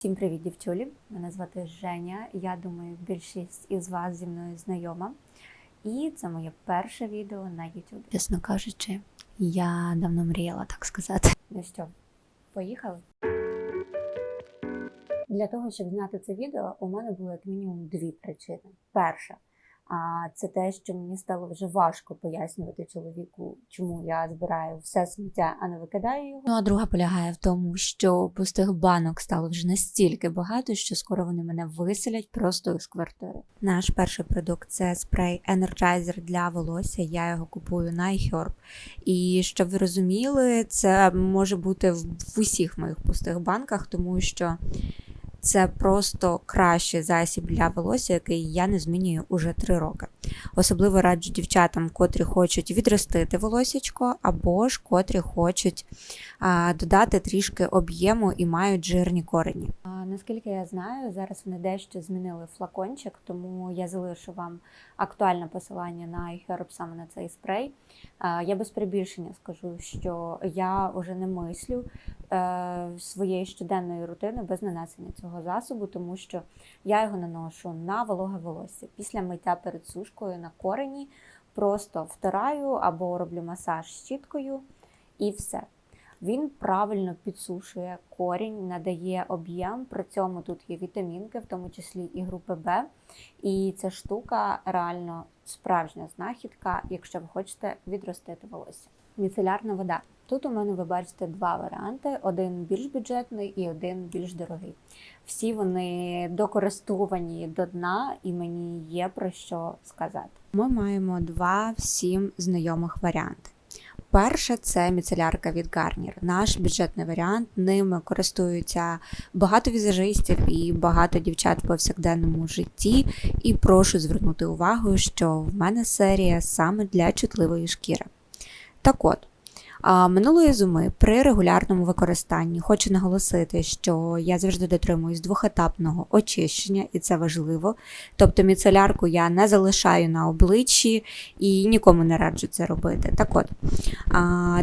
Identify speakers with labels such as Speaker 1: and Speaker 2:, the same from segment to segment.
Speaker 1: Всім привіт, дівчулі! Мене звати Женя. Я думаю, більшість із вас зі мною знайома. І це моє перше відео на YouTube. Чесно кажучи, я давно мріяла так сказати. Ну що, поїхали? Для того, щоб зняти це відео, у мене було як мінімум дві причини. Перша, а це те, що мені стало вже важко пояснювати чоловіку, чому я збираю все сміття, а не викидаю його. Ну а друга полягає в тому, що пустих банок стало вже настільки багато, що скоро вони мене виселять просто з квартири. Наш перший продукт це спрей Energizer для волосся. Я його купую на iHerb. І щоб ви розуміли, це може бути в усіх моїх пустих банках, тому що. Це просто кращий засіб для волосся, який я не змінюю уже 3 роки. Особливо раджу дівчатам, котрі хочуть відростити волосічко, або ж котрі хочуть а, додати трішки об'єму і мають жирні корені. Наскільки я знаю, зараз вони дещо змінили флакончик, тому я залишу вам актуальне посилання на iHerb саме на цей спрей. Я без перебільшення скажу, що я вже не мислю е, своєї щоденної рутини без нанесення цього засобу, тому що я його наношу на вологе волосся після миття перед сушкою на корені, просто втираю або роблю масаж щіткою і все. Він правильно підсушує корінь, надає об'єм. При цьому тут є вітамінки, в тому числі і групи Б. І ця штука реально справжня знахідка, якщо ви хочете відростити волосся. Міцелярна вода. Тут у мене ви бачите два варіанти: один більш бюджетний і один більш дорогий. Всі вони докористовані до дна, і мені є про що сказати. Ми маємо два всім знайомих варіанти. Перше це міцелярка від Garnier. Наш бюджетний варіант. Ними користуються багато візажистів і багато дівчат в повсякденному житті. І прошу звернути увагу, що в мене серія саме для чутливої шкіри. Так от. Минулої зими при регулярному використанні хочу наголосити, що я завжди дотримуюсь двохетапного очищення, і це важливо. Тобто міцелярку я не залишаю на обличчі і нікому не раджу це робити. Так от,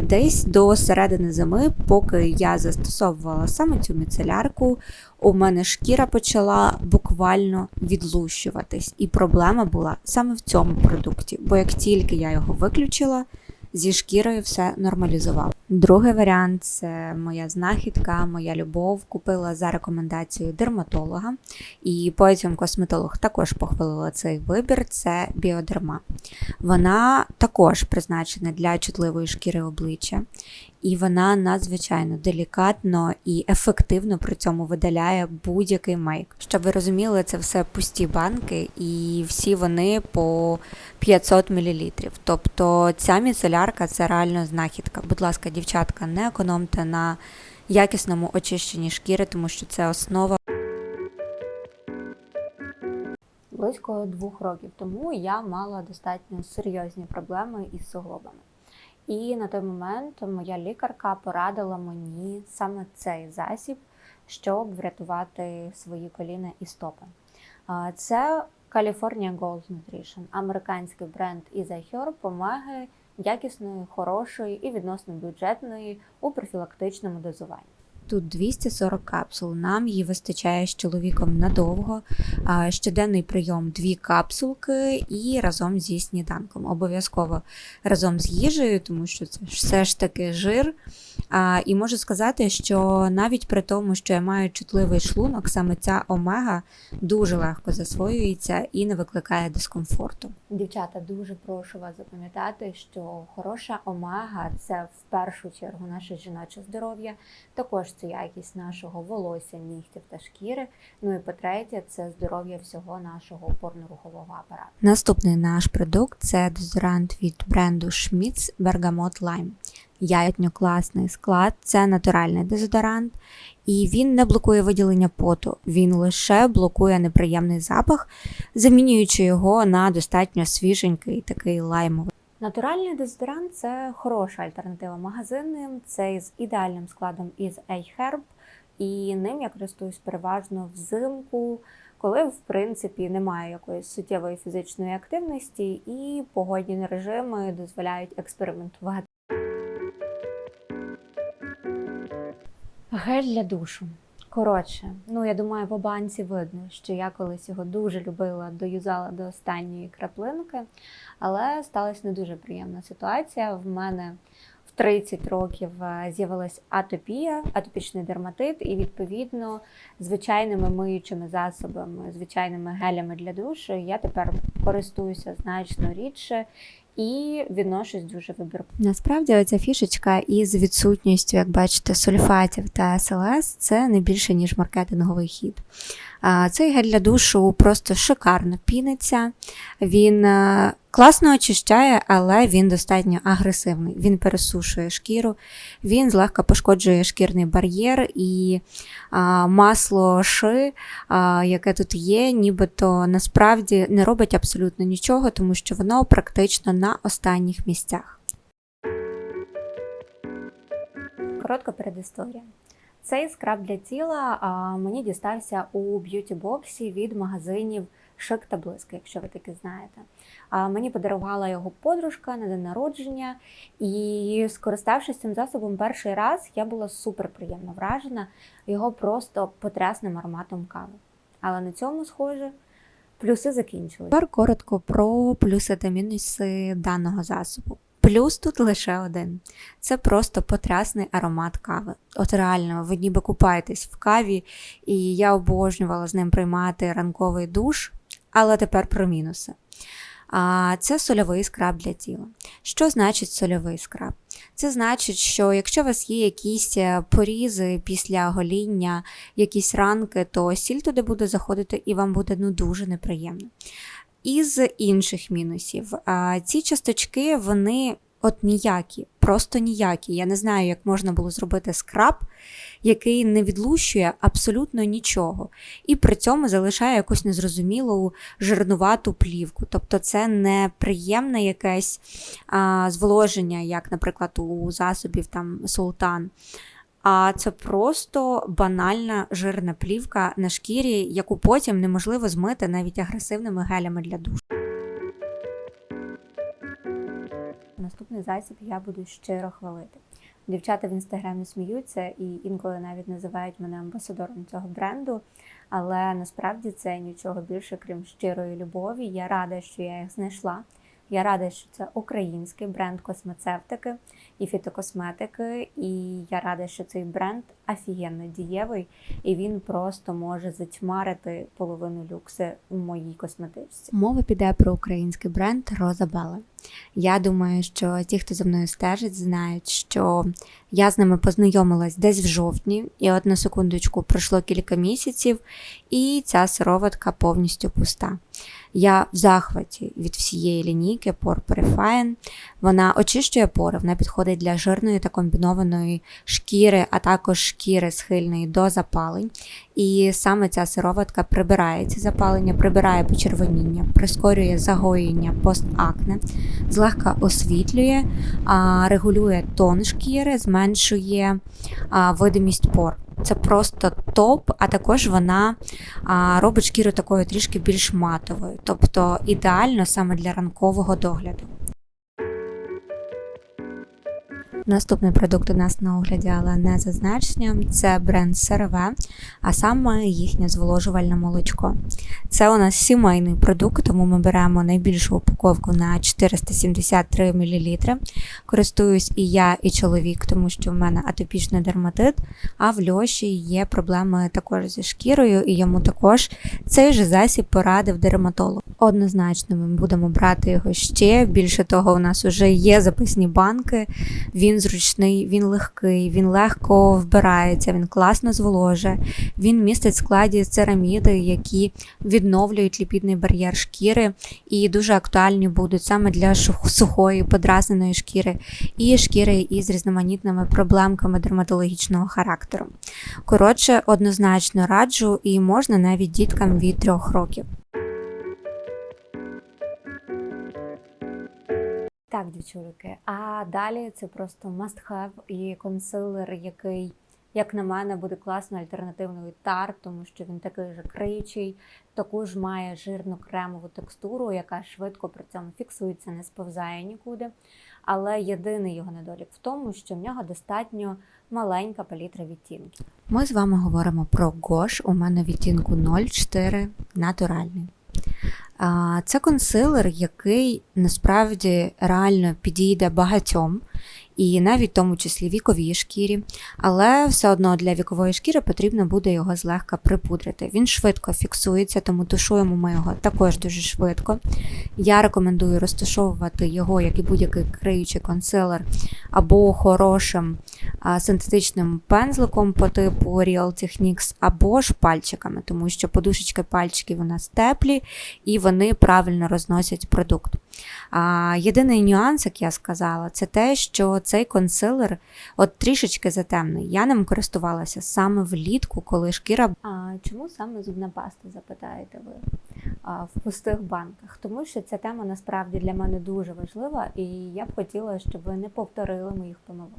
Speaker 1: десь до середини зими, поки я застосовувала саме цю міцелярку, у мене шкіра почала буквально відлущуватись, і проблема була саме в цьому продукті, бо як тільки я його виключила, зі шкірою все нормалізував. Другий варіант це моя знахідка, моя любов. Купила за рекомендацією дерматолога, і потім косметолог також похвалила цей вибір. Це біодерма. Вона також призначена для чутливої шкіри обличчя, і вона надзвичайно делікатно і ефективно при цьому видаляє будь-який мейк. Щоб ви розуміли, це все пусті банки, і всі вони по 500 мл. Тобто ця міцелярка це реально знахідка. Будь ласка, дівчатка, не економте на якісному очищенні шкіри, тому що це основа. Близько двох років тому я мала достатньо серйозні проблеми із суглобами. І на той момент моя лікарка порадила мені саме цей засіб, щоб врятувати свої коліна і стопи. Це California Gold Nutrition, американський бренд із iHerb помаги якісної, хорошої і відносно бюджетної у профілактичному дозуванні. Тут 240 капсул. Нам її вистачає з чоловіком надовго. Щоденний прийом дві капсулки і разом зі сніданком. Обов'язково разом з їжею, тому що це все ж таки жир. І можу сказати, що навіть при тому, що я маю чутливий шлунок, саме ця омега дуже легко засвоюється і не викликає дискомфорту. Дівчата, дуже прошу вас запам'ятати, що хороша омега це в першу чергу наше жіноче здоров'я, також це якість нашого волосся, нігтів та шкіри. Ну і по-третє, це здоров'я всього нашого опорно-рухового апарату. Наступний наш продукт це дезодорант від бренду Schmitz Bergamot Lime. Ягідньо класний склад, це натуральний дезодорант, і він не блокує виділення поту, він лише блокує неприємний запах, замінюючи його на достатньо свіженький такий лаймовий. Натуральний дезодорант це хороша альтернатива магазинним, це з ідеальним складом із iHerb, і ним я користуюсь переважно взимку, коли в принципі немає якоїсь суттєвої фізичної активності, і погодні режими дозволяють експериментувати. Гель для душу. Коротше, ну я думаю, по банці видно, що я колись його дуже любила, доюзала до останньої краплинки, але сталася не дуже приємна ситуація. В мене в 30 років е, з'явилась атопія, атопічний дерматит, і відповідно звичайними миючими засобами, звичайними гелями для душу я тепер користуюся значно рідше. І відношусь дуже вибірково. Насправді, оця фішечка із відсутністю, як бачите, сульфатів та СЛС це не більше ніж маркетинговий хід. Цей гель для душу просто шикарно піниться. Він е, класно очищає, але він достатньо агресивний. Він пересушує шкіру, він злегка пошкоджує шкірний бар'єр і масло ши, яке тут є, нібито насправді не робить абсолютно нічого, тому що воно практично на останніх місцях. Коротка передісторія. Цей скраб для тіла мені дістався у б'юті-боксі від магазинів Шик та Блиск, якщо ви таки знаєте. Мені подарувала його подружка на день народження, і скориставшись цим засобом перший раз, я була супер приємно вражена його просто потрясним ароматом кави. Але на цьому, схоже, плюси закінчились. Тепер коротко про плюси та мінуси даного засобу. Плюс тут лише один. Це просто потрясний аромат кави. От реально, ви ніби купаєтесь в каві, і я обожнювала з ним приймати ранковий душ, але тепер про мінуси. А це сольовий скраб для тіла. Що значить сольовий скраб? Це значить, що якщо у вас є якісь е, порізи після гоління, якісь ранки, то сіль туди буде заходити і вам буде ну дуже неприємно. Із інших мінусів, ці часточки, вони от ніякі, просто ніякі. Я не знаю, як можна було зробити скраб, який не відлущує абсолютно нічого, і при цьому залишає якусь незрозумілу жирнувату плівку. Тобто це не приємне якесь а, зволоження, як, наприклад, у засобів там султан. А це просто банальна жирна плівка на шкірі, яку потім неможливо змити навіть агресивними гелями для душу. Наступний засіб я буду щиро хвалити. Дівчата в інстаграмі сміються і інколи навіть називають мене амбасадором цього бренду, але насправді це нічого більше, крім щирої любові. Я рада, що я їх знайшла. Я рада, що це український бренд космецевтики і фітокосметики, і я рада, що цей бренд офігенно дієвий, і він просто може затьмарити половину люкси у моїй косметичці. Мова піде про український бренд Роза Белла. Я думаю, що ті, хто за мною стежить, знають, що я з ними познайомилась десь в жовтні, і от на секундочку пройшло кілька місяців, і ця сироватка повністю пуста. Я в захваті від всієї лінійки Pore Purifying. Вона очищує пори, вона підходить для жирної та комбінованої шкіри, а також шкіри схильної до запалень. І саме ця сироватка прибирає ці запалення, прибирає почервоніння, прискорює загоєння постакне, злегка освітлює, регулює тон шкіри, зменшує видимість пор. Це просто топ, а також вона робить шкіру такою трішки більш матовою, тобто ідеально саме для ранкового догляду. Наступний продукт у нас на огляді, але не за значенням, це бренд CeraVe, а саме їхнє зволожувальне молочко. Це у нас сімейний продукт, тому ми беремо найбільшу упаковку на 473 мл. Користуюсь і я, і чоловік, тому що в мене атопічний дерматит, а в льоші є проблеми також зі шкірою, і йому також цей же засіб порадив дерматолог. Однозначно, ми будемо брати його ще. Більше того, у нас вже є записні банки. Він зручний, він легкий, він легко вбирається, він класно зволожує. Він містить в складі цераміди, які відновлюють ліпідний бар'єр шкіри і дуже актуальні будуть саме для сухої, подразненої шкіри і шкіри із різноманітними проблемками дерматологічного характеру. Коротше, однозначно раджу і можна навіть діткам від трьох років. Так, дівчулики. А далі це просто must have і консилер, який Як на мене, буде класною альтернативною тар, тому що він такий же криючий, також має жирну кремову текстуру, яка швидко при цьому фіксується, не сповзає нікуди. Але єдиний його недолік в тому, що в нього достатньо маленька палітра відтінків. Ми з вами говоримо про Гош. У мене відтінку 04 натуральний. Це консилер, який насправді реально підійде багатьом, і навіть в тому числі віковій шкірі, але все одно для вікової шкіри потрібно буде його злегка припудрити. Він швидко фіксується, тому тушуємо ми його також дуже швидко. Я рекомендую розташовувати його, як і будь-який криючий консилер, або хорошим синтетичним пензликом по типу Real Techniques, або ж пальчиками, тому що подушечки пальчиків у нас теплі і вони правильно розносять продукт. Єдиний нюанс, як я сказала, це те, що цей консилер от трішечки затемний. Я ним користувалася саме влітку, коли шкіра. А чому саме зубна паста, запитаєте ви? а, В пустих банках, тому що ця тема насправді для мене дуже важлива, і я б хотіла, щоб ви не повторили моїх помилок.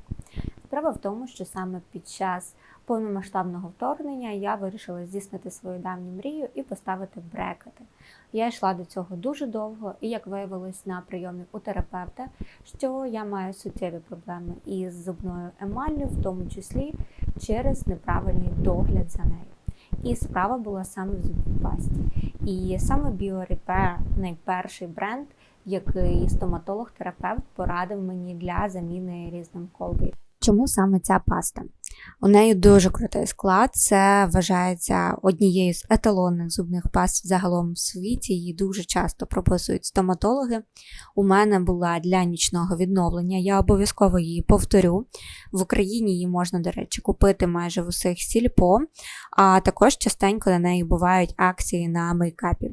Speaker 1: Справа в тому, що саме під час повномасштабного вторгнення я вирішила здійснити свою давню мрію і поставити брекети. Я йшла до цього дуже довго, і як виявилось на прийомі у терапевта, що я маю суттєві проблеми із зубною емаллю, в тому числі через неправильний догляд за нею. І справа була саме в зубній пасті. І саме BioRepair – найперший бренд, який стоматолог-терапевт порадив мені для заміни різним Colgate. Чому саме ця паста? У неї дуже крутий склад. Це вважається однією з еталонних зубних паст загалом в світі. Її дуже часто прописують стоматологи. У мене була для нічного відновлення. Я обов'язково її повторю. В Україні її можна, до речі, купити майже в усіх сільпо, а також частенько на неї бувають акції на мейкапі.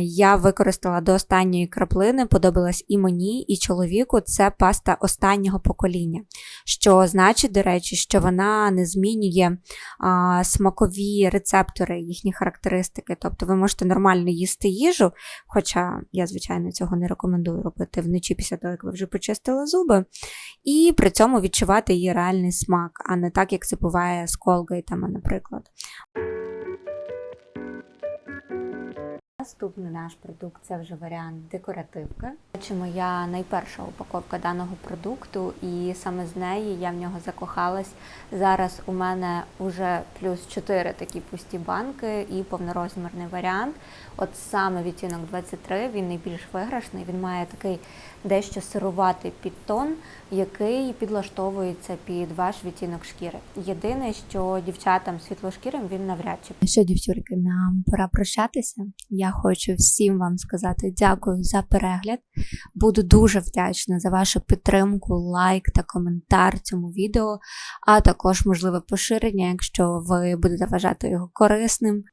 Speaker 1: Я використала до останньої краплини, подобалась і мені, і чоловіку. Це паста останнього покоління. Що значить, до речі, що вона не змінює а, смакові рецептори, їхні характеристики. Тобто ви можете нормально їсти їжу, хоча я, звичайно, цього не рекомендую робити вночі після того, як ви вже почистили зуби, і при цьому відчувати її реальний смак, а не так, як це буває з колгейтами, наприклад. Наступний наш продукт це вже варіант декоративки. Це моя найперша упаковка даного продукту, і саме з неї я в нього закохалась. Зараз у мене вже плюс 4 такі пусті банки і повнорозмірний варіант. От саме відтінок 23, він найбільш виграшний, він має такий дещо сируватий підтон, який підлаштовується під ваш відтінок шкіри. Єдине, що дівчатам світлошкірим він навряд чи. Що, дівчурки, нам пора прощатися. Я хочу всім вам сказати дякую за перегляд. Буду дуже вдячна за вашу підтримку, лайк та коментар цьому відео, а також можливе поширення, якщо ви будете вважати його корисним.